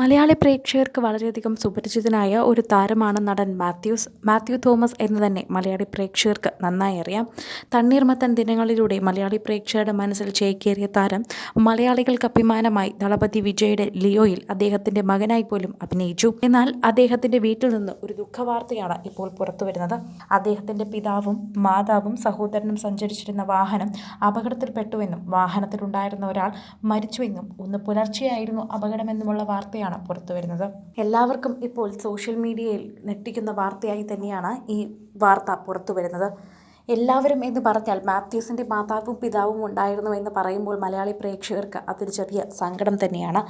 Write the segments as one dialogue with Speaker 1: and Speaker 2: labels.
Speaker 1: മലയാളി പ്രേക്ഷകർക്ക് വളരെയധികം സുപരിചിതനായ ഒരു താരമാണ് നടൻ മാത്യൂസ് മാത്യു തോമസ് എന്ന് തന്നെ മലയാളി പ്രേക്ഷകർക്ക് നന്നായി അറിയാം തണ്ണീർമത്തൻ ദിനങ്ങളിലൂടെ മലയാളി പ്രേക്ഷകരുടെ മനസ്സിൽ ചേക്കേറിയ താരം മലയാളികൾക്ക് അഭിമാനമായി ദളപതി വിജയുടെ ലിയോയിൽ അദ്ദേഹത്തിൻ്റെ മകനായി പോലും അഭിനയിച്ചു എന്നാൽ അദ്ദേഹത്തിൻ്റെ വീട്ടിൽ നിന്ന് ഒരു ദുഃഖവാർത്തയാണ് ഇപ്പോൾ പുറത്തു വരുന്നത് അദ്ദേഹത്തിൻ്റെ പിതാവും മാതാവും സഹോദരനും സഞ്ചരിച്ചിരുന്ന വാഹനം അപകടത്തിൽപ്പെട്ടുവെന്നും വാഹനത്തിലുണ്ടായിരുന്ന ഒരാൾ മരിച്ചുവെന്നും ഒന്ന് പുലർച്ചെയായിരുന്നു അപകടമെന്നുമുള്ള വാർത്തയാണ് വാർത്തയാണ് പുറത്തു വരുന്നത്
Speaker 2: എല്ലാവർക്കും ഇപ്പോൾ സോഷ്യൽ മീഡിയയിൽ ഞെട്ടിക്കുന്ന വാർത്തയായി തന്നെയാണ് ഈ വാർത്ത പുറത്തു വരുന്നത് എല്ലാവരും എന്ന് പറഞ്ഞാൽ മാത്യൂസിൻ്റെ മാതാവും പിതാവും ഉണ്ടായിരുന്നു എന്ന് പറയുമ്പോൾ മലയാളി പ്രേക്ഷകർക്ക് അതൊരു ചെറിയ സങ്കടം തന്നെയാണ്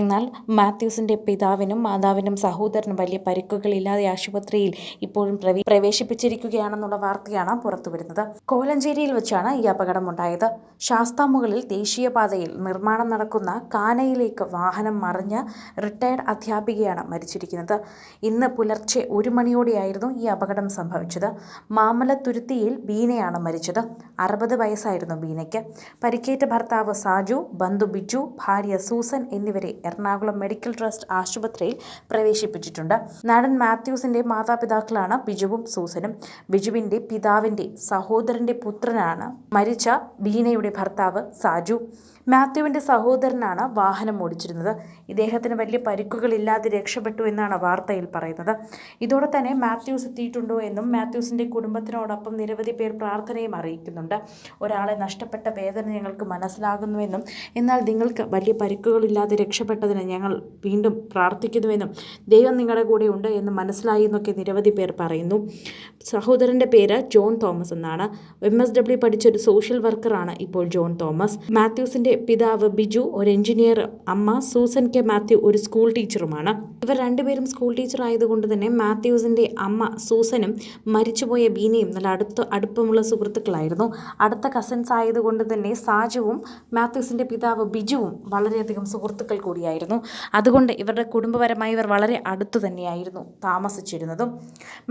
Speaker 2: എന്നാൽ മാത്യൂസിൻ്റെ പിതാവിനും മാതാവിനും സഹോദരനും വലിയ പരിക്കുകളില്ലാതെ ആശുപത്രിയിൽ ഇപ്പോഴും പ്രവേശിപ്പിച്ചിരിക്കുകയാണെന്നുള്ള വാർത്തയാണ് പുറത്തു വരുന്നത് കോലഞ്ചേരിയിൽ വെച്ചാണ് ഈ അപകടമുണ്ടായത് ശാസ്താമുകളിൽ ദേശീയപാതയിൽ നിർമ്മാണം നടക്കുന്ന കാനയിലേക്ക് വാഹനം മറിഞ്ഞ് റിട്ടയർഡ് അധ്യാപികയാണ് മരിച്ചിരിക്കുന്നത് ഇന്ന് പുലർച്ചെ ഒരു മണിയോടെയായിരുന്നു ഈ അപകടം സംഭവിച്ചത് തുരുത്തിയിൽ ബീനയാണ് മരിച്ചത് അറുപത് വയസ്സായിരുന്നു ബീനയ്ക്ക് പരിക്കേറ്റ ഭർത്താവ് സാജു ബന്ധു ബിജു ഭാര്യ സൂസൻ എന്നിവരെ എറണാകുളം മെഡിക്കൽ ട്രസ്റ്റ് ആശുപത്രിയിൽ പ്രവേശിപ്പിച്ചിട്ടുണ്ട് നടൻ മാത്യൂസിന്റെ മാതാപിതാക്കളാണ് ബിജുവും സൂസനും ബിജുവിന്റെ പിതാവിന്റെ സഹോദരന്റെ പുത്രനാണ് മരിച്ച ബീനയുടെ ഭർത്താവ് സാജു മാത്യുവിന്റെ സഹോദരനാണ് വാഹനം ഓടിച്ചിരുന്നത് ഇദ്ദേഹത്തിന് വലിയ പരിക്കുകളില്ലാതെ രക്ഷപ്പെട്ടു എന്നാണ് വാർത്തയിൽ പറയുന്നത് ഇതോടെ തന്നെ മാത്യൂസ് എത്തിയിട്ടുണ്ടോ എന്നും മാത്യൂസിന്റെ കുടുംബത്തിനോടൊപ്പം നിരവധി പേർ പ്രാർത്ഥനയും അറിയിക്കുന്നുണ്ട് ഒരാളെ നഷ്ടപ്പെട്ട വേദന ഞങ്ങൾക്ക് മനസ്സിലാകുന്നുവെന്നും എന്നാൽ നിങ്ങൾക്ക് വലിയ പരിക്കുകളില്ലാതെ രക്ഷപ്പെട്ടതിന് ഞങ്ങൾ വീണ്ടും പ്രാർത്ഥിക്കുന്നുവെന്നും ദൈവം നിങ്ങളുടെ കൂടെ ഉണ്ട് എന്ന് മനസ്സിലായി എന്നൊക്കെ നിരവധി പേർ പറയുന്നു സഹോദരൻ്റെ പേര് ജോൺ തോമസ് എന്നാണ് എം എസ് ഡബ്ല്യു പഠിച്ചൊരു സോഷ്യൽ വർക്കറാണ് ഇപ്പോൾ ജോൺ തോമസ് മാത്യൂസിൻ്റെ പിതാവ് ബിജു ഒരു എഞ്ചിനീയർ അമ്മ സൂസൻ കെ മാത്യു ഒരു സ്കൂൾ ടീച്ചറുമാണ് ഇവർ രണ്ടുപേരും സ്കൂൾ ടീച്ചർ ആയതുകൊണ്ട് തന്നെ മാത്യൂസിൻ്റെ അമ്മ സൂസനും മരിച്ചുപോയ ബീനയും നല്ല അടുത്ത അടുപ്പമുള്ള സുഹൃത്തുക്കളായിരുന്നു അടുത്ത കസിൻസ് ആയതുകൊണ്ട് തന്നെ സാജുവും മാത്യൂസിൻ്റെ പിതാവ് ബിജുവും വളരെയധികം സുഹൃത്തുക്കൾ കൂടിയായിരുന്നു അതുകൊണ്ട് ഇവരുടെ കുടുംബപരമായി ഇവർ വളരെ അടുത്തു തന്നെയായിരുന്നു താമസിച്ചിരുന്നതും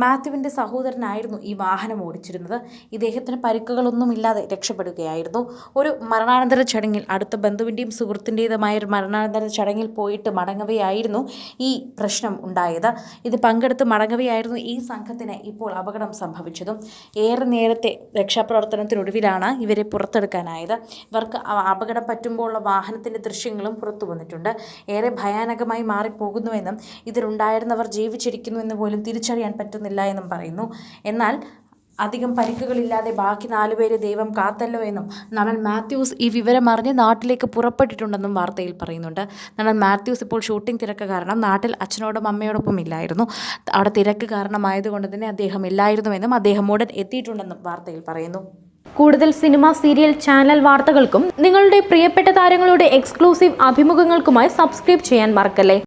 Speaker 2: മാത്യുവിൻ്റെ സഹോദരനായിരുന്നു ഈ വാഹനം ഓടിച്ചിരുന്നത് ഇദ്ദേഹത്തിന് പരിക്കുകളൊന്നുമില്ലാതെ രക്ഷപ്പെടുകയായിരുന്നു ഒരു മരണാനന്തര ചടങ്ങിൽ അടുത്ത ബന്ധുവിൻ്റെയും സുഹൃത്തിൻ്റേതുമായ ഒരു മരണാനന്തര ചടങ്ങിൽ പോയിട്ട് മടങ്ങവെയായിരുന്നു ഈ പ്രശ്നം ഉണ്ടായത് ഇത് പങ്കെടുത്ത് മടങ്ങവെയായിരുന്നു ഈ സംഘത്തിന് ഇപ്പോൾ അപകടം സംഭവിച്ചതും ഏറെ നേരത്തെ രക്ഷാപ്രവർത്തനത്തിനൊടുവിലാണ് ഇവരെ പുറത്തെടുക്കാനായത് ഇവർക്ക് അപകടം പറ്റുമ്പോഴുള്ള വാഹനത്തിൻ്റെ ദൃശ്യങ്ങളും പുറത്തു വന്നിട്ടുണ്ട് ഏറെ ഭയാനകമായി മാറിപ്പോകുന്നുവെന്നും ഇതിലുണ്ടായിരുന്നവർ ജീവിച്ചിരിക്കുന്നുവെന്ന് പോലും തിരിച്ചറിയാൻ പറ്റുന്നില്ല എന്നും പറയുന്നു എന്നാൽ അധികം പരിക്കുകളില്ലാതെ ബാക്കി നാലുപേരെ ദൈവം കാത്തല്ലോ എന്നും നടൻ മാത്യൂസ് ഈ വിവരം അറിഞ്ഞ് നാട്ടിലേക്ക് പുറപ്പെട്ടിട്ടുണ്ടെന്നും വാർത്തയിൽ പറയുന്നുണ്ട് നടൻ മാത്യൂസ് ഇപ്പോൾ ഷൂട്ടിംഗ് തിരക്ക് കാരണം നാട്ടിൽ അച്ഛനോടും അമ്മയോടൊപ്പം ഇല്ലായിരുന്നു അവിടെ തിരക്ക് കാരണമായതുകൊണ്ട് തന്നെ അദ്ദേഹം ഇല്ലായിരുന്നുവെന്നും അദ്ദേഹം ഉടൻ എത്തിയിട്ടുണ്ടെന്നും വാർത്തയിൽ പറയുന്നു
Speaker 3: കൂടുതൽ സിനിമ സീരിയൽ ചാനൽ വാർത്തകൾക്കും നിങ്ങളുടെ പ്രിയപ്പെട്ട താരങ്ങളുടെ എക്സ്ക്ലൂസീവ് അഭിമുഖങ്ങൾക്കുമായി സബ്സ്ക്രൈബ് ചെയ്യാൻ മറക്കല്ലേ